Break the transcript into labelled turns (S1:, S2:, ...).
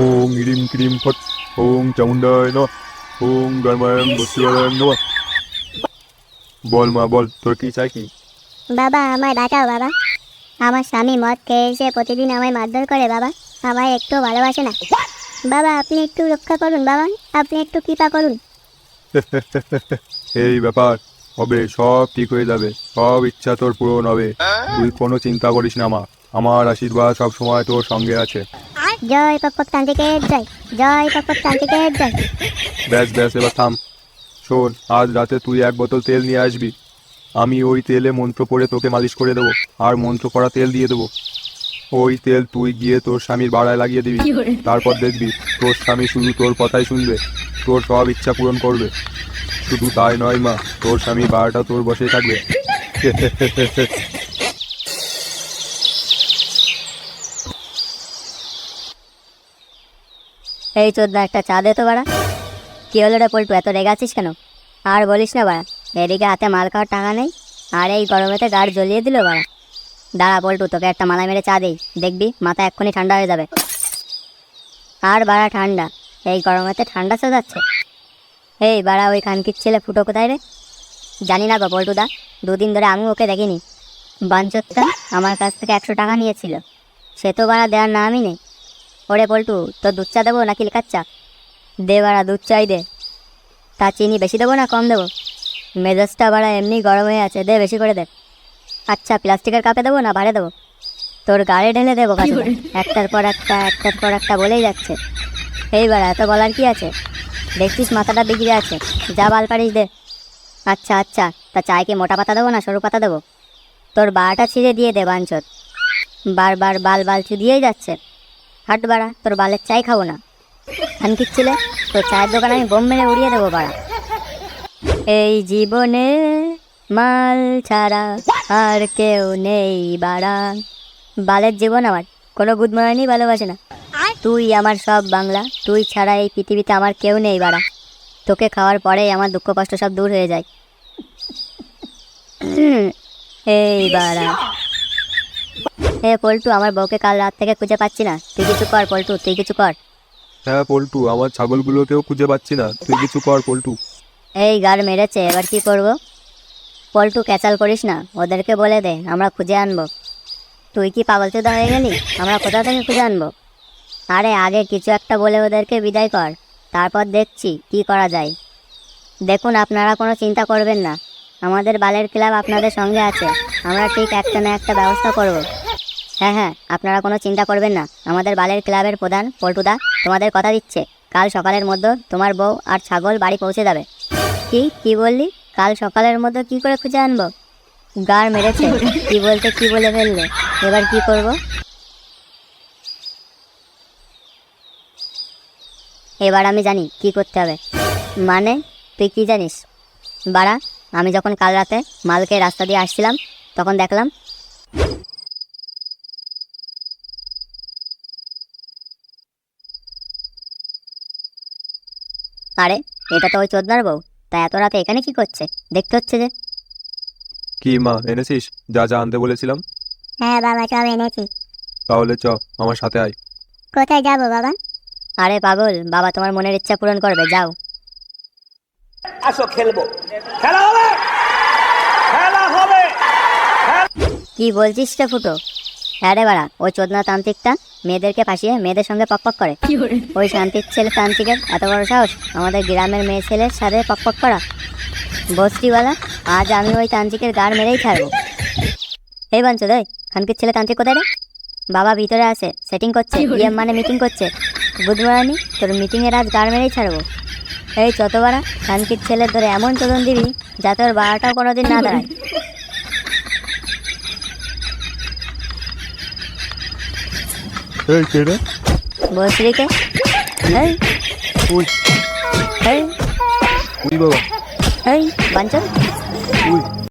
S1: ওং ইরিম ক্রিম ফট ওং চামুন্ডায় ন ওং গরমায়ং বস্তুরায়ং নমঃ বল মা বল তোর কি চাই কি
S2: বাবা আমায় বাঁচাও বাবা। আমার স্বামী মদ খেয়ে এসে প্রতিদিন আমায় মারধর করে বাবা। আমায় একটু ভালোবাসে না। বাবা আপনি একটু রক্ষা করুন বাবা। আপনি একটু কৃপা করুন।
S1: এই ব্যাপার হবে সব ঠিক হয়ে যাবে। সব ইচ্ছা তোর পূরণ হবে। তুই কোনো চিন্তা করিস না মা। আমার আশীর্বাদ সব সময় তোর সঙ্গে আছে।
S2: জয় পক তান্ত্রিকের জয় জয় পক তান্ত্রিকের জয়।
S1: ব্যাস ব্যাস এবার থাম। শোন আজ রাতে তুই এক বোতল তেল নিয়ে আসবি। আমি ওই তেলে মন্ত্র পড়ে তোকে মালিশ করে দেবো আর মন্ত্র পড়া তেল দিয়ে দেবো। ওই তেল তুই গিয়ে তোর স্বামীর বাড়ায় লাগিয়ে দিবি। তারপর দেখবি তোর স্বামী শুধু তোর কথাই শুনবে তোর সব ইচ্ছা পূরণ করবে। শুধু তাই নয় মা তোর স্বামী বাড়াটা তোর বসে থাকবে।
S3: এই চোদ্দা একটা চা দে তো বাড়া। কি হলো রে পল্টু, এত রেগাছিস কেন? আর বলিস না বাড়া, এদিকে হাতে মাল খাওয়ার টাকা নেই, আর এই গরমেতে গাড় জ্বলিয়ে দিল বাড়া। দাঁড়া পল্টু, তোকে একটা মালা মেরে চা দেই, দেখবি মাথা এক্ষুনি ঠান্ডা হয়ে যাবে। আর বাড়া ঠান্ডা, এই গরমেতে ঠান্ডা যাচ্ছে এই বাড়া, ওই খানকির ছেলে ফুটো কোথায় রে? জানি না গো পল্টুদা দুদিন ধরে আমি ওকে দেখিনি। বাঞ্চতটা আমার কাছ থেকে একশো টাকা নিয়েছিল। সে তো বাড়া দেওয়ার নামই নেই। ওরে পল্টু তোর দুধ চা দেবো নাকি লিকার চা? দে বাড়া দুধ চাই দে। তা চিনি বেশি দেবো না কম দেবো? মেজাজটা বাড়া এমনি গরম হয়ে আছে দে বেশি করে দে। আচ্ছা প্লাস্টিকের কাপে দেবো না ভাড়ে দেবো? তোর গাড়ি ঢেলে দেবো একটার পর একটা একটার পর একটা বলেই যাচ্ছে। এই বাড়া এত বলার কি আছে? দেখছিস মাথাটা বিগড়ে আছে। যা বাল পারিস দে। আচ্ছা আচ্ছা তা চায় কি মোটা পাতা দেবো না সরু পাতা দেবো? তোর বাটা ছিঁড়ে দিয়ে দে বাঞ্চত বারবার বাল বাল দিয়েই যাচ্ছে। হাট বাড়া তোর বালের চাই খাব না। খানকির ছেলে তোর চায়ের দোকান আমি বোম মেরে উড়িয়ে দেবো বাড়া। এই জীবনে মাল ছাড়া আর কেউ নেই বাড়া। বালের জীবন আমার কোনো গুদমারানি ভালোবাসে না। তুই আমার সব বাংলা তুই ছাড়া এই পৃথিবীতে আমার কেউ নেই বাড়া। তোকে খাওয়ার পরেই আমার দুঃখ কষ্ট সব দূর হয়ে যায়। এই বাড়া। এ পল্টু আমার বউকে কাল রাত থেকে খুঁজে পাচ্ছি না। তুই কিছু কর পল্টু তুই কিছু কর।
S1: হ্যাঁ পল্টু আমার ছাগলগুলোকেও খুঁজে পাচ্ছি না। তুই কিছু কর পল্টু।
S3: এই গার মেরেছে এবার কি করব? পল্টু ক্যাচাল করিস না। ওদেরকে বলে দে আমরা খুঁজে আনব। তুই কি পাগল চোদা হয়ে গেলি? আমরা কোথা থেকে খুঁজে আনব? আরে আগে কিছু একটা বলে ওদেরকে বিদায় কর। তারপর দেখছি কি করা যায়। দেখুন আপনারা কোনো চিন্তা করবেন না। আমাদের বালের ক্লাব আপনাদের সঙ্গে আছে। আমরা ঠিক একটা না একটা ব্যবস্থা করব। হ্যাঁ হ্যাঁ আপনারা কোনো চিন্তা করবেন না। আমাদের বালের ক্লাবের প্রধান পল্টুদা তোমাদের কথা দিচ্ছে। কাল সকালের মধ্যে তোমার বউ আর ছাগল বাড়ি পৌঁছে যাবে। কি কি বললি? কাল সকালের মধ্যে কি করে খুঁজে আনব? গার মেরেছে। কি বলতে, কি বলে ফেললে? এবার কি করব? এবার আমি জানি কি করতে হবে। মানে তুই কি জানিস? বাড়া, আমি যখন কাল রাতে মালকে রাস্তা দিয়ে আসছিলাম, তখন দেখলাম আরে এটা তো ওই চোদনার বউ। তা এত রাতে এখানে কি করছে? দেখতে হচ্ছে যে।
S1: কি মা এনেছিস? যা যা আনতে বলেছিলাম।
S2: হ্যাঁ বাবা সব এনেছি।
S1: তাহলে চ আমার সাথে আয়।
S2: কোথায় যাব বাবা?
S3: আরে পাগল বাবা তোমার মনের ইচ্ছা পূরণ করবে যাও।
S4: আসো খেলব। খেলা হবে! খেলা হবে!
S3: কি বলছিস রে ফুটো? হ্যাঁ রে বাড়া ওই চোদনা তান্ত্রিকটা? মেয়েদেরকে ফাঁসিয়ে মেয়েদের সঙ্গে পকপক করে। ওই শান্তির ছেলে তান্ত্রিকের এত বড় সাহস? আমাদের গ্রামের মেয়ে ছেলের সাথে পকপক করা। বস্তিওয়ালা আজ আমি ওই তান্ত্রিকের গাড় মেরেই ছাড়বো। এই বাঞ্চ দেয় খানকির ছেলে তান্ত্রিক কোথায় রে? বাবা ভিতরে আছে সেটিং করছে ইএম মানে মিটিং করছে। বুধবারানি তোর মিটিংয়ের আজ গাড় মেরেই ছাড়বো। এই চত বাড়া খানকির ছেলের ধরে এমন চোদন দিবি যাতে ওর বাড়াটাও কোনোদিন না দাঁড়ায়।
S1: এই কে রে?
S3: বসরিকে এই।
S1: উই।
S3: এই।
S1: উই বাবা।
S3: এই বাঞ্চন।
S1: উই।